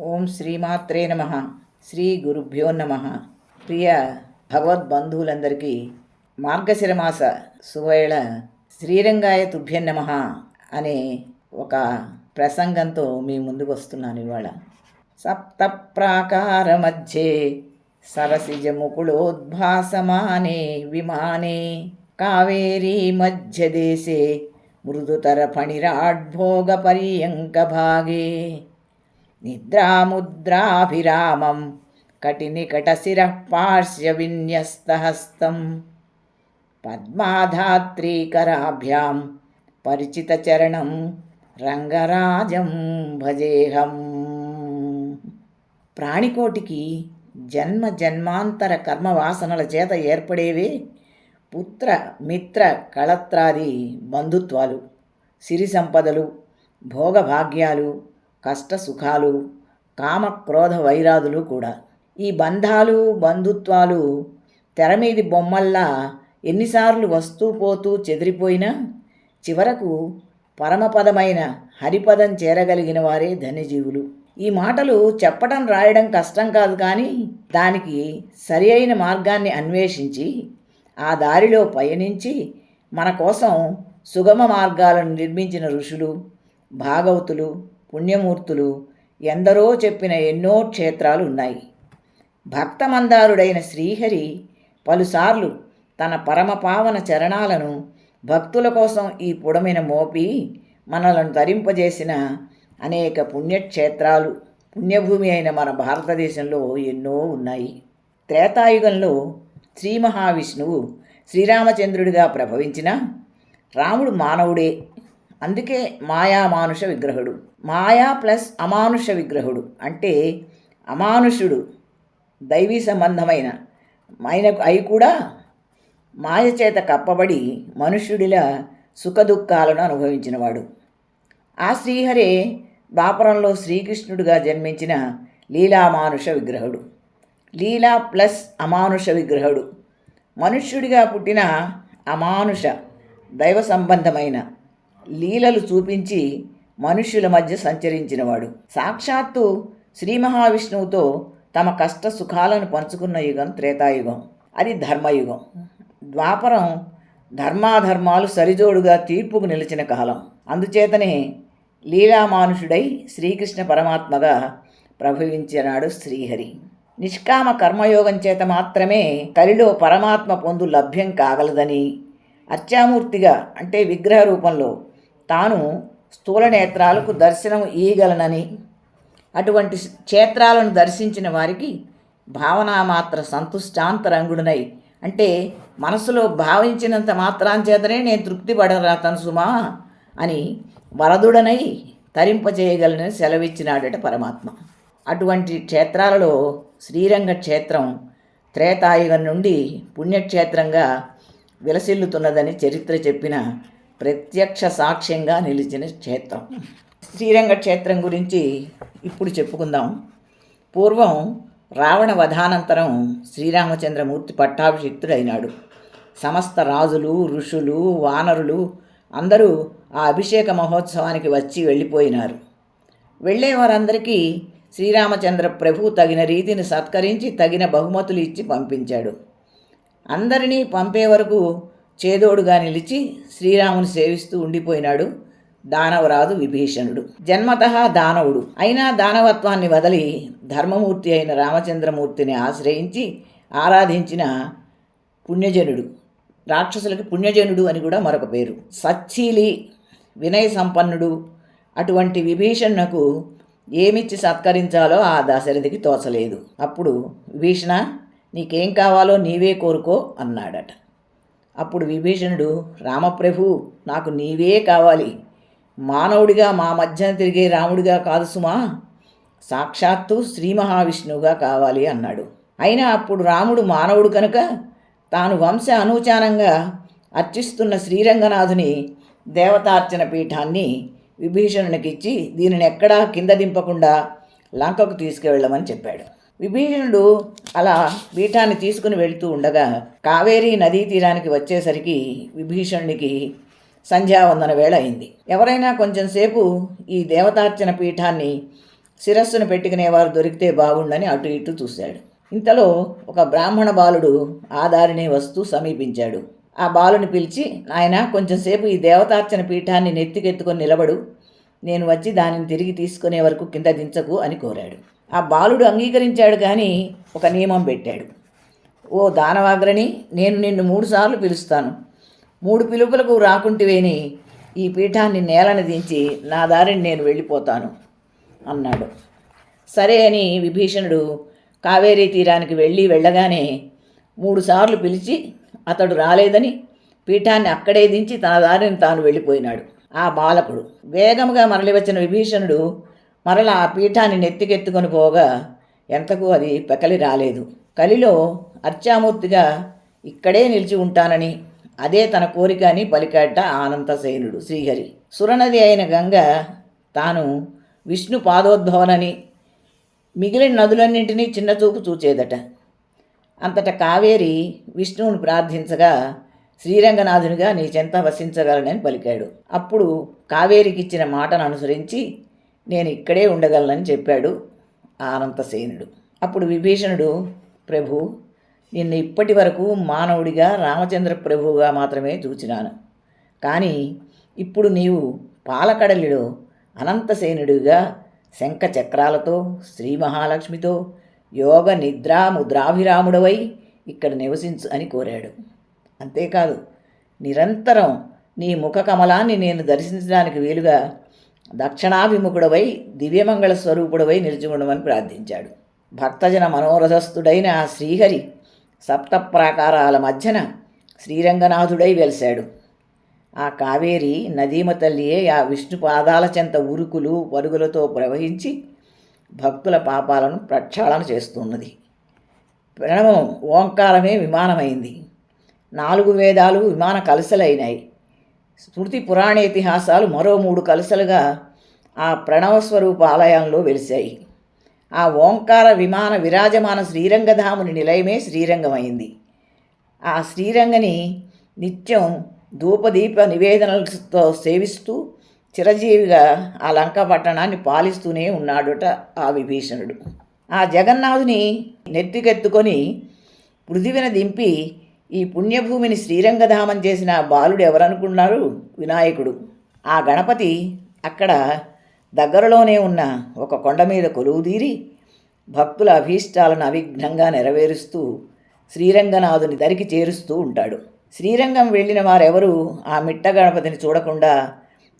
ఓం శ్రీమాత్రే నమ. శ్రీ గురుభ్యో నమ. ప్రియ భగవద్బంధువులందరికీ మార్గశిర మాస సువేళ శ్రీరంగాయ తుభ్యం నమ అనే ఒక ప్రసంగంతో మీ ముందుకు వస్తున్నాను ఇవాళ. సప్త ప్రాకార మధ్యే సరసిజ ముకుళోద్భాసమానే విమానే కావేరీ మధ్యదేశే మృదుతర ఫణిరాడ్భోగ పర్యంక భాగే నిద్రాముద్రాభిరామం కటినికటశిరః పార్శ్య పద్మాధాత్రీకరాభ్యాం పరిచితచరణం రంగరాజం భజేహం. ప్రాణికోటికి జన్మ జన్మాంతర కర్మవాసనల చేత ఏర్పడేవే పుత్ర మిత్ర కళత్రాది బంధుత్వాలు సిరి సంపదలు భోగభాగ్యాలు కష్ట సుఖాలు కామ క్రోధ వైరాదులు కూడా. ఈ బంధాలు బంధుత్వాలు తెరమీది బొమ్మల్లా ఎన్నిసార్లు వస్తూ పోతూ చెదిరిపోయినా చివరకు పరమపదమైన హరిపదం చేరగలిగిన వారే ధన్యజీవులు ఈ మాటలు చెప్పడం రాయడం కష్టం కాదు కానీ దానికి సరి అయిన మార్గాన్ని అన్వేషించి ఆ దారిలో పయనించి మన కోసం సుగమ మార్గాలను నిర్మించిన ఋషులు భాగవతులు పుణ్యమూర్తులు ఎందరో చెప్పిన ఎన్నో క్షేత్రాలు ఉన్నాయి భక్తమందారుడైన శ్రీహరి పలుసార్లు తన పరమపావన చరణాలను భక్తుల కోసం ఈ పుడమిన మోపి మనలను తరింపజేసిన అనేక పుణ్యక్షేత్రాలు పుణ్యభూమి అయిన మన భారతదేశంలో ఎన్నో ఉన్నాయి. త్రేతాయుగంలో శ్రీ మహావిష్ణువు శ్రీరామచంద్రుడిగా ప్రభవించిన రాముడు మానవుడే. అందుకే మాయామానుష విగ్రహుడు. మాయా ప్లస్ అమానుష విగ్రహుడు అంటే అమానుషుడు దైవీ సంబంధమైన మైన అయి కూడా మాయ చేత కప్పబడి మనుష్యుడిలా సుఖదుఖాలను అనుభవించినవాడు. ఆ శ్రీహరే బాపురంలో శ్రీకృష్ణుడిగా జన్మించిన లీలామానుష విగ్రహుడు. లీలా ప్లస్ అమానుష విగ్రహుడు. మనుష్యుడిగా పుట్టిన అమానుష దైవ సంబంధమైన లీలలు చూపించి మనుష్యుల మధ్య సంచరించినవాడు. సాక్షాత్తు శ్రీ మహావిష్ణువుతో తమ కష్ట సుఖాలను పంచుకున్న యుగం త్రేతాయుగం. అది ధర్మయుగం. ద్వాపరం ధర్మాధర్మాలు సరిజోడుగా తీర్పుకు నిలిచిన కాలం. అందుచేతనే లీలామానుషుడై శ్రీకృష్ణ పరమాత్మగా ప్రభవించినాడు శ్రీహరి. నిష్కామ కర్మయోగం చేత మాత్రమే కలిలో పరమాత్మ పొందు లభ్యం కాగలదని అర్చామూర్తిగా అంటే విగ్రహ రూపంలో తాను స్థూల నేత్రాలకు దర్శనం ఇయ్యగలనని అటువంటి క్షేత్రాలను దర్శించిన వారికి భావనామాత్ర సంతుష్టాంతరంగుడునై అంటే మనసులో భావించినంత మాత్రాంచేతనే నేను తృప్తి పడరాతను సుమా అని వరదుడనై తరింపజేయగలనని సెలవిచ్చినాడట పరమాత్మ. అటువంటి క్షేత్రాలలో శ్రీరంగ క్షేత్రం త్రేతాయుగం నుండి పుణ్యక్షేత్రంగా విలసిల్లుతున్నదని చరిత్ర చెప్పిన ప్రత్యక్ష సాక్ష్యంగా నిలిచిన క్షేత్రం. శ్రీరంగ క్షేత్రం గురించి ఇప్పుడు చెప్పుకుందాం. పూర్వం రావణ వధానంతరం శ్రీరామచంద్రమూర్తి పట్టాభిషిక్తుడైనాడు. సమస్త రాజులు ఋషులు వానరులు అందరూ ఆ అభిషేక మహోత్సవానికి వచ్చి వెళ్ళిపోయినారు. వెళ్ళే వారందరికీ శ్రీరామచంద్ర ప్రభు తగిన రీతిని సత్కరించి తగిన బహుమతులు ఇచ్చి పంపించాడు. అందరినీ పంపే వరకు చేదోడుగా నిలిచి శ్రీరాముని సేవిస్తూ ఉండిపోయినాడు దానవరాజు విభీషణుడు. జన్మత దానవుడు. అయినా దానవత్వాన్ని వదిలి ధర్మమూర్తి అయిన రామచంద్రమూర్తిని ఆశ్రయించి ఆరాధించిన పుణ్యజనుడు. రాక్షసులకి పుణ్యజనుడు అని కూడా మరొక పేరు. సచ్చీలి వినయ సంపన్నుడు. అటువంటి విభీషణకు ఏమిచ్చి సత్కరించాలో ఆ దశరథికి తోచలేదు. అప్పుడు విభీషణ నీకేం కావాలో నీవే కోరుకో అన్నాడట. అప్పుడు విభీషణుడు రామప్రభు నాకు నీవే కావాలి. మానవుడిగా మా మధ్యన తిరిగే రాముడిగా కాదు సుమా. సాక్షాత్తు శ్రీ మహావిష్ణువుగా కావాలి అన్నాడు. అయినా అప్పుడు రాముడు మానవుడు కనుక తాను వంశ అనూచానంగా అర్చిస్తున్న శ్రీరంగనాథుని దేవతార్చన పీఠాన్ని విభీషణునికిచ్చి దీనిని ఎక్కడా కింద దింపకుండా లంకకు తీసుకువెళ్ళమని చెప్పాడు. విభీషణుడు అలా పీఠాన్ని తీసుకుని వెళ్తూ ఉండగా కావేరీ నదీ తీరానికి వచ్చేసరికి విభీషణునికి సంధ్యావందన వేళ అయింది. ఎవరైనా కొంచెం సేపు ఈ దేవతార్చన పీఠాన్ని శిరస్సును పెట్టుకునేవారు దొరికితే బాగుండని అటు ఇటు చూశాడు. ఇంతలో ఒక బ్రాహ్మణ బాలుడు ఆ దారినే వస్తూ సమీపించాడు. ఆ బాలుని పిలిచి ఆయన కొంచెంసేపు ఈ దేవతార్చన పీఠాన్ని నెత్తికెత్తుకొని నిలబడు. నేను వచ్చి దానిని తిరిగి తీసుకునే వరకు కింద దించకు అని కోరాడు. ఆ బాలుడు అంగీకరించాడు కానీ ఒక నియమం పెట్టాడు. ఓ దానవాగ్రని నేను నిన్ను మూడుసార్లు పిలుస్తాను. మూడు పిలుపులకు రాకుంటివేని ఈ పీఠాన్ని నేలను దించి నా దారిని నేను వెళ్ళిపోతాను అన్నాడు. సరే అని విభీషణుడు కావేరీ తీరానికి వెళ్ళి వెళ్ళగానే మూడుసార్లు పిలిచి అతడు రాలేదని పీఠాన్ని అక్కడే దించి తన దారిని తాను వెళ్ళిపోయినాడు. ఆ బాలకుడు వేగముగా మరలి వచ్చిన విభీషణుడు మరలా ఆ పీఠాన్ని నెత్తికెత్తుకొని పోగా ఎంతకు అది పెకలి రాలేదు. కలిలో అర్చామూర్తిగా ఇక్కడే నిలిచి ఉంటానని అదే తన కోరిక అని పలికాట ఆనంతసేనుడు శ్రీహరి. సురనది అయిన గంగ తాను విష్ణు పాదోద్భవనని మిగిలిన నదులన్నింటినీ చిన్నచూపు చూచేదట. అంతట కావేరి విష్ణువుని ప్రార్థించగా శ్రీరంగనాథునిగా నీ చెంత వసించగలనని పలికాడు. అప్పుడు కావేరికి ఇచ్చిన మాటను అనుసరించి నేను ఇక్కడే ఉండగలనని చెప్పాడు అనంతసేనుడు అప్పుడు విభీషణుడు ప్రభు నిన్ను ఇప్పటి వరకు మానవుడిగా రామచంద్ర ప్రభువుగా మాత్రమే చూచినాను. కానీ ఇప్పుడు నీవు పాలకడలిలో అనంతసేనుడిగా శంఖ చక్రాలతో శ్రీ మహాలక్ష్మితో యోగ నిద్రా ముద్రాభిరాముడవై ఇక్కడ నివసించు అని కోరాడు. అంతేకాదు నిరంతరం నీ ముఖ కమలాన్ని నేను దర్శించడానికి వీలుగా దక్షిణాభిముఖుడవై దివ్యమంగళ స్వరూపుడవై నిలిచి ప్రార్థించాడు. భక్తజన మనోరథస్థుడైన ఆ శ్రీహరి సప్త ప్రాకారాల మధ్యన శ్రీరంగనాథుడై వెలిశాడు. ఆ కావేరి నదీమ తల్లియే ఆ విష్ణు పాదాల చెంత ఉరుకులు పరుగులతో ప్రవహించి భక్తుల పాపాలను ప్రక్షాళన చేస్తున్నది. ప్రణవం ఓంకారమే విమానమైంది. నాలుగు వేదాలు విమాన కలసలైనాయి స్మృతి పురాణేతిహాసాలు మరో మూడు కలసలుగా ఆ ప్రణవస్వరూప ఆలయంలో వెలిశాయి. ఆ ఓంకార విమాన విరాజమాన శ్రీరంగధాముని నిలయమే శ్రీరంగమైంది. ఆ శ్రీరంగని నిత్యం ధూపదీప నివేదనలతో సేవిస్తూ చిరజీవిగా ఆ లంక పట్టణాన్ని పాలిస్తూనే ఉన్నాడుట ఆ విభీషణుడు. ఆ జగన్నాథుని నెత్తికెత్తుకొని పృథివిన దింపి ఈ పుణ్యభూమిని శ్రీరంగధామం చేసిన బాలుడు ఎవరనుకున్నారు? వినాయకుడు. ఆ గణపతి అక్కడ దగ్గరలోనే ఉన్న ఒక కొండ మీద కొలువుదీరి భక్తుల అభీష్టాలను అవిఘ్నంగా నెరవేరుస్తూ శ్రీరంగనాథుని దరికి చేరుస్తూ ఉంటాడు. శ్రీరంగం వెళ్ళిన వారెవరూ ఆ మిట్ట గణపతిని చూడకుండా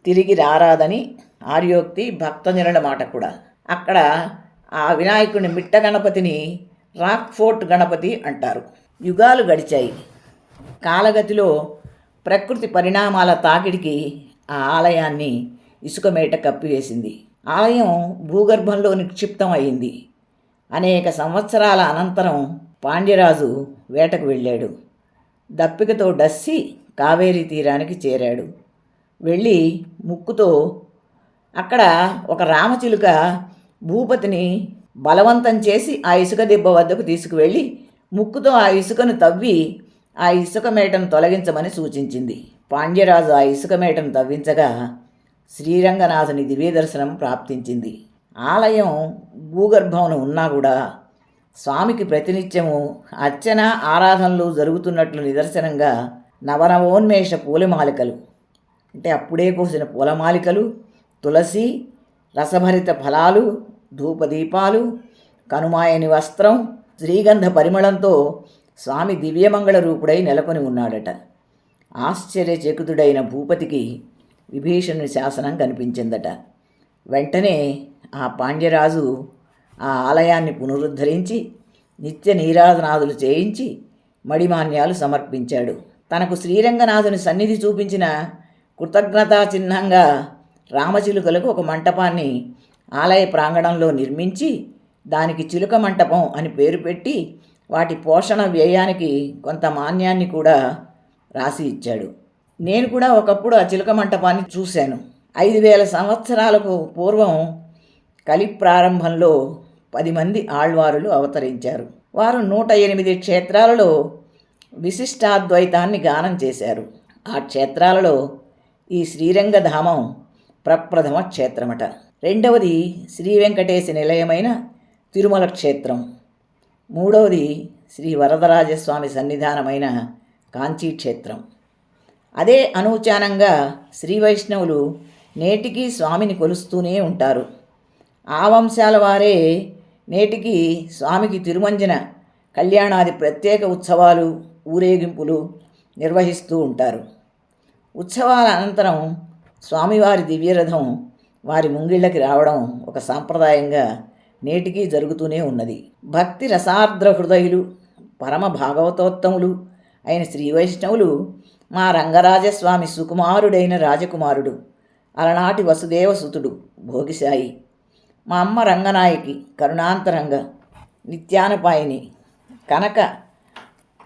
తిరిగి రారాదని ఆర్యోక్తి భక్తజనుల మాట కూడా. అక్కడ ఆ వినాయకుని మిట్ట గణపతిని రాక్ ఫోర్ట్ గణపతి అంటారు. యుగాలు గడిచాయి. కాలగతిలో ప్రకృతి పరిణామాల తాకిడికి ఆ ఆలయాన్ని ఇసుక మేట కప్పివేసింది. ఆలయం భూగర్భంలో నిక్షిప్తం అయింది అనేక సంవత్సరాల అనంతరం పాండ్యరాజు వేటకు వెళ్ళాడు. దప్పికతో డస్సి కావేరీ తీరానికి చేరాడు. వెళ్ళి ముక్కుతో అక్కడ ఒక రామచిలుక భూపతిని బలవంతం చేసి ఆ ఇసుక దిబ్బ వద్దకు తీసుకువెళ్ళి ముక్కుతో ఆ ఇసుకను తవ్వి ఆ ఇసుక మేటను తొలగించమని సూచించింది. పాండ్యరాజు ఆ ఇసుక మేటను తవ్వించగా శ్రీరంగనాథుని దివ్యదర్శనం ప్రాప్తించింది. ఆలయం భూగర్భంలో ఉన్నా కూడా స్వామికి ప్రతినిత్యము అర్చన ఆరాధనలు జరుగుతున్నట్లు నిదర్శనంగా నవనవోన్మేష పూలమాలికలు అంటే అప్పుడే కోసిన పూలమాలికలు తులసి రసభరిత ఫలాలు ధూపదీపాలు కనుమాయని వస్త్రం శ్రీగంధ పరిమళంతో స్వామి దివ్యమంగళ రూపుడై నెలకొని ఉన్నాడట. ఆశ్చర్యచకితుడైన భూపతికి విభీషణుని శాసనం కనిపించిందట. వెంటనే ఆ పాండ్యరాజు ఆ ఆలయాన్ని పునరుద్ధరించి నిత్య నీరాధనాదులు చేయించి మడిమాన్యాలు సమర్పించాడు. తనకు శ్రీరంగనాథుని సన్నిధి చూపించిన కృతజ్ఞతా చిహ్నంగా రామచిలుకలకు ఒక మంటపాన్ని ఆలయ ప్రాంగణంలో నిర్మించి దానికి చిలుక మంటపం అని పేరు పెట్టి వాటి పోషణ వ్యయానికి కొంత మాన్యాన్ని కూడా రాసి ఇచ్చాడు. నేను కూడా ఒకప్పుడు ఆ చిలుక మంటపాన్ని చూశాను. ఐదు వేల సంవత్సరాలకు పూర్వం కలి ప్రారంభంలో పది మంది ఆళ్వారులు అవతరించారు. వారు నూట ఎనిమిది క్షేత్రాలలో విశిష్టాద్వైతాన్ని గానం చేశారు. ఆ క్షేత్రాలలో ఈ శ్రీరంగధామం ప్రప్రథమ క్షేత్రమట. రెండవది శ్రీ వెంకటేశ నిలయమైన తిరుమల క్షేత్రం. మూడవది శ్రీ వరదరాజస్వామి సన్నిధానమైన కాంచీ క్షేత్రం. అదే అనూచానంగా శ్రీ వైష్ణవులు నేటికి స్వామిని కొలుస్తూనే ఉంటారు. ఆ వంశాల వారే నేటికి స్వామికి తిరుమంజన కళ్యాణాది ప్రత్యేక ఉత్సవాలు ఊరేగింపులు నిర్వహిస్తూ ఉంటారు. ఉత్సవాల అనంతరం స్వామివారి దివ్యరథం వారి ముంగిళ్ళకి రావడం ఒక సాంప్రదాయంగా నేటికీ జరుగుతూనే ఉన్నది. భక్తి రసార్ద్ర హృదయులు పరమ భాగవతోత్తములు అయిన శ్రీ వైష్ణవులు మా రంగరాజస్వామి సుకుమారుడైన రాజకుమారుడు అలనాటి వసుదేవసుతుడు భోగిశాయి. మా అమ్మ రంగనాయకి కరుణాంతరంగ నిత్యానపాయిని కనక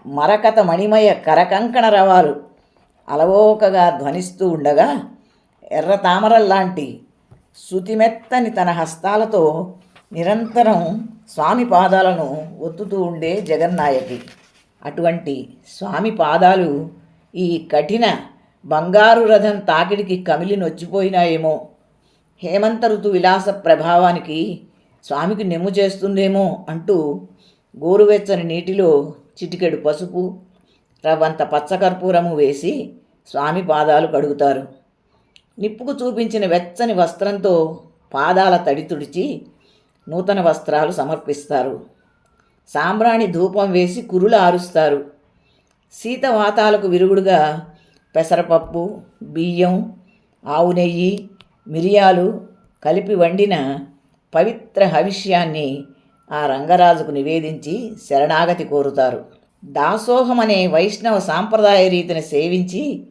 మరకత మణిమయ కరకంకణ రవాలు అలవోకగా ధ్వనిస్తూ ఉండగా ఎర్ర తామరల్లాంటి శృతిమెత్తని తన హస్తాలతో నిరంతరం స్వామి పాదాలను ఒత్తుతూ ఉండే జగన్నాయకి. అటువంటి స్వామి పాదాలు ఈ కఠిన బంగారు రథం తాకిడికి కమిలి నొచ్చిపోయినాయేమో. హేమంత ఋతు విలాస ప్రభావానికి స్వామికి నెమ్ము చేస్తుందేమో అంటూ గోరువెచ్చని నీటిలో చిటికెడు పసుపు రవ్వంత పచ్చకర్పూరము వేసి స్వామి పాదాలు కడుగుతారు. నిప్పుకు చూపించిన వెచ్చని వస్త్రంతో పాదాల తడి తుడిచి నూతన వస్త్రాలు సమర్పిస్తారు. సాంబ్రాణి ధూపం వేసి కురులు ఆరుస్తారు. శీతవాతాలకు విరుగుడుగా పెసరపప్పు బియ్యం ఆవు నెయ్యి మిరియాలు కలిపి వండిన పవిత్ర హవిష్యాన్ని ఆ రంగరాజుకు నివేదించి శరణాగతి కోరుతారు. దాసోహం అనే వైష్ణవ సాంప్రదాయ రీతిని సేవించి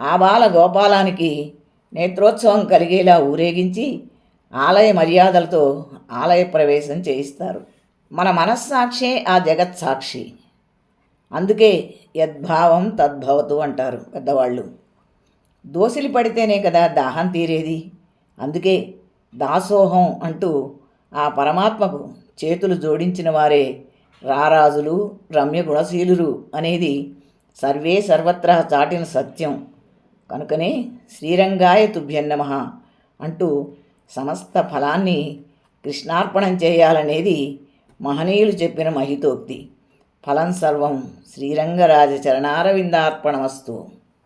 ఆబాల గోపాలానికి నేత్రోత్సవం కలిగేలా ఊరేగించి ఆలయ మర్యాదలతో ఆలయ ప్రవేశం చేయిస్తారు. మన మనస్సాక్షే ఆ జగత్ సాక్షి. అందుకే యద్భావం తద్భవతు అంటారు పెద్దవాళ్ళు. దోసిలి పడితేనే కదా దాహం తీరేది. అందుకే దాసోహం అంటూ ఆ పరమాత్మకు చేతులు జోడించిన వారే రారాజులు రమ్య గుణశీలురు అనేది సర్వే సర్వత్రా చాటిన సత్యం. కనుకనే శ్రీరంగాయ తుభ్యన్నమ అంటూ సమస్త ఫలాన్ని కృష్ణార్పణం చేయాలనేది మహనీయులు చెప్పిన మహితోక్తి. ఫలం సర్వం శ్రీరంగరాజ చరణారవిందార్పణమస్తు.